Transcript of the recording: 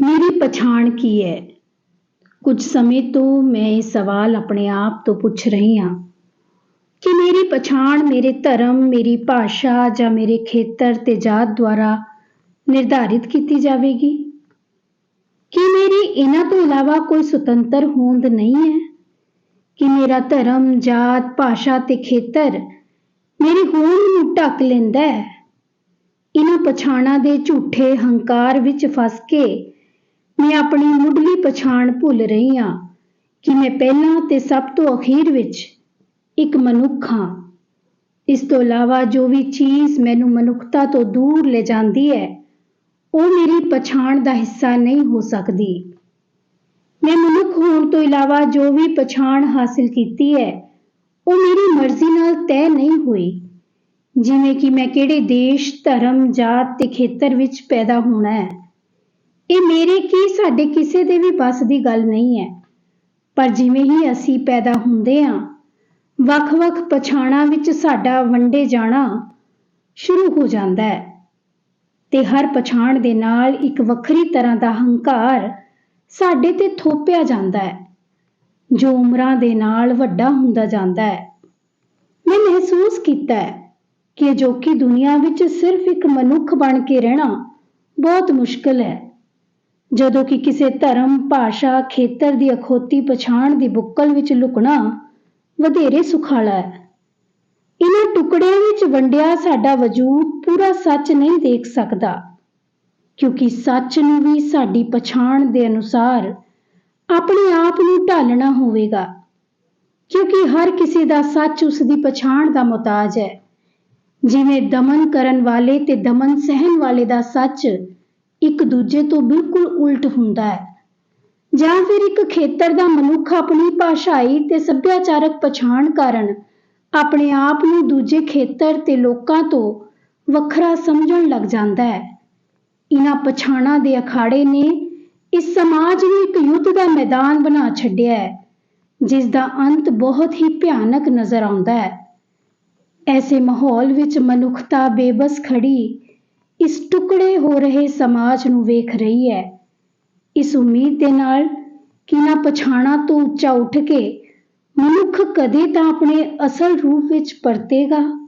ਮੇਰੀ ਪਛਾਣ ਕੀ ਹੈ? ਕੁਝ ਸਮੇਂ ਤੋਂ ਮੈਂ ਇਹ ਸਵਾਲ ਆਪਣੇ ਆਪ ਤੋਂ ਪੁੱਛ ਰਹੀ ਹਾਂ ਕਿ ਮੇਰੀ ਪਛਾਣ ਮੇਰੇ ਧਰਮ, ਮੇਰੀ ਭਾਸ਼ਾ ਜਾਂ ਮੇਰੇ ਖੇਤਰ ਤੇ ਜਾਤ ਦੁਆਰਾ ਨਿਰਧਾਰਿਤ ਕੀਤੀ ਜਾਵੇਗੀ? ਕੀ ਮੇਰੀ ਇਹਨਾਂ ਤੋਂ ਇਲਾਵਾ ਕੋਈ ਸੁਤੰਤਰ ਹੋਂਦ ਨਹੀਂ ਹੈ ਕਿ ਮੇਰਾ ਧਰਮ, ਜਾਤ, ਭਾਸ਼ਾ ਤੇ ਖੇਤਰ ਮੇਰੀ ਹੋਂਦ ਨੂੰ ਢੱਕ ਲੈਂਦਾ ਹੈ? ਇਹਨਾਂ ਪਛਾਣਾਂ ਦੇ ਝੂਠੇ ਹੰਕਾਰ ਵਿੱਚ ਫਸ ਕੇ ਮੈਂ ਆਪਣੀ ਮੁੱਢਲੀ ਪਛਾਣ ਭੁੱਲ ਰਹੀ ਹਾਂ ਕਿ ਮੈਂ ਪਹਿਲਾਂ ਤੇ ਸਭ ਤੋਂ ਅਖੀਰ ਵਿੱਚ ਇੱਕ ਮਨੁੱਖ ਹਾਂ। ਇਸ ਤੋਂ ਇਲਾਵਾ ਜੋ ਵੀ ਚੀਜ਼ ਮੈਨੂੰ ਮਨੁੱਖਤਾ ਤੋਂ ਦੂਰ ਲੈ ਜਾਂਦੀ ਹੈ, ਉਹ ਮੇਰੀ ਪਛਾਣ ਦਾ ਹਿੱਸਾ ਨਹੀਂ ਹੋ ਸਕਦੀ। ਮੈਂ ਮਨੁੱਖ ਹੋਣ ਤੋਂ ਇਲਾਵਾ ਜੋ ਵੀ ਪਛਾਣ ਹਾਸਿਲ ਕੀਤੀ ਹੈ, ਉਹ ਮੇਰੀ ਮਰਜ਼ੀ ਨਾਲ ਤੈਅ ਨਹੀਂ ਹੋਈ। ਜਿਵੇਂ ਕਿ ਮੈਂ ਕਿਹੜੇ ਦੇਸ਼, ਧਰਮ, ਜਾਤ ਤੇ ਖੇਤਰ ਵਿੱਚ ਪੈਦਾ ਹੋਣਾ ਹੈ। ਇਹ ਮੇਰੇ ਕੀ, ਸਾਡੇ ਕਿਸੇ ਦੇ ਵੀ ਬਸ ਦੀ ਗੱਲ ਨਹੀਂ ਹੈ। ਪਰ ਜਿਵੇਂ ਹੀ ਅਸੀਂ ਪੈਦਾ ਹੁੰਦੇ ਹਾਂ, ਵੱਖ-ਵੱਖ ਪਛਾਣਾਂ ਵਿੱਚ ਸਾਡਾ ਵੰਡੇ ਜਾਣਾ ਸ਼ੁਰੂ ਹੋ ਜਾਂਦਾ ਹੈ ਤੇ ਹਰ ਪਛਾਣ ਦੇ ਨਾਲ ਇੱਕ ਵੱਖਰੀ ਤਰ੍ਹਾਂ ਦਾ ਹੰਕਾਰ ਸਾਡੇ ਤੇ ਥੋਪਿਆ ਜਾਂਦਾ ਹੈ, ਜੋ ਉਮਰਾਂ ਦੇ ਨਾਲ ਵੱਡਾ ਹੁੰਦਾ ਜਾਂਦਾ ਹੈ। ਮੈਂ ਮਹਿਸੂਸ ਕੀਤਾ ਹੈ ਕਿ ਅਜੋਕੀ ਦੁਨੀਆ ਵਿੱਚ ਸਿਰਫ ਇੱਕ ਮਨੁੱਖ ਬਣ ਕੇ ਰਹਿਣਾ ਬਹੁਤ ਮੁਸ਼ਕਲ ਹੈ। ਜਦੋਂ ਕਿ ਕਿਸੇ ਧਰਮ, ਭਾਸ਼ਾ, ਖੇਤਰ ਦੀ ਅਖੋਤੀ ਪਛਾਣ ਦੀ ਬੁੱਕਲ ਵਿੱਚ ਲੁਕਣਾ ਵਧੇਰੇ ਸੁਖਾਲਾ ਹੈ। ਇਹਨਾਂ ਟੁਕੜਿਆਂ ਵਿੱਚ ਵੰਡਿਆ ਸਾਡਾ ਵਜੂਦ ਪੂਰਾ ਸੱਚ ਨਹੀਂ ਦੇਖ ਸਕਦਾ, ਕਿਉਂਕਿ ਸੱਚ ਨੂੰ ਵੀ ਸਾਡੀ ਪਛਾਣ ਦੇ ਅਨੁਸਾਰ ਆਪਣੇ ਆਪ ਨੂੰ ਢਾਲਣਾ ਹੋਵੇਗਾ, ਕਿਉਂਕਿ ਹਰ ਕਿਸੇ ਦਾ ਸੱਚ ਉਸ ਦੀ ਪਛਾਣ ਦਾ ਮੁਤਾਜ ਹੈ। ਜਿਵੇਂ ਦਮਨ ਕਰਨ ਵਾਲੇ ਤੇ ਦਮਨ ਸਹਿਣ ਵਾਲੇ ਦਾ ਸੱਚ ਇੱਕ ਦੂਜੇ ਤੋਂ ਬਿਲਕੁਲ ਉਲਟ ਹੁੰਦਾ ਹੈ। ਜਾਂ ਫਿਰ ਇੱਕ ਖੇਤਰ ਦਾ ਮਨੁੱਖ ਆਪਣੀ ਭਾਸ਼ਾਈ ਤੇ ਸੱਭਿਆਚਾਰਕ ਪਛਾਣ ਕਾਰਨ ਆਪਣੇ ਆਪ ਨੂੰ ਦੂਜੇ ਖੇਤਰ ਤੇ ਲੋਕਾਂ ਤੋਂ ਵੱਖਰਾ ਸਮਝਣ ਲੱਗ ਜਾਂਦਾ ਹੈ। ਇਹਨਾਂ ਪਛਾਣਾਂ ਦੇ ਅਖਾੜੇ ਨੇ ਇਸ ਸਮਾਜ ਨੂੰ ਇੱਕ ਯੁੱਧ ਦਾ ਮੈਦਾਨ ਬਣਾ ਛੱਡਿਆ ਹੈ, ਜਿਸ ਦਾ ਅੰਤ ਬਹੁਤ ਹੀ ਭਿਆਨਕ ਨਜ਼ਰ ਆਉਂਦਾ ਹੈ। ਐਸੇ ਮਾਹੌਲ ਵਿੱਚ ਮਨੁੱਖਤਾ ਬੇਬਸ ਖੜੀ ਇਸ ਟੁਕੜੇ ਹੋ ਰਹੇ ਸਮਾਜ ਨੂੰ ਵੇਖ ਰਹੀ ਹੈ। ਇਸ ਉਮੀਦ ਦੇ ਨਾਲ ਕਿ ਨਾ ਪਛਾਣਾ ਤੋਂ ਉੱਚਾ ਉੱਠ ਕੇ ਮਨੁੱਖ ਕਦੇ ਤਾਂ ਆਪਣੇ ਅਸਲ ਰੂਪ ਵਿੱਚ ਪਰਤੇਗਾ?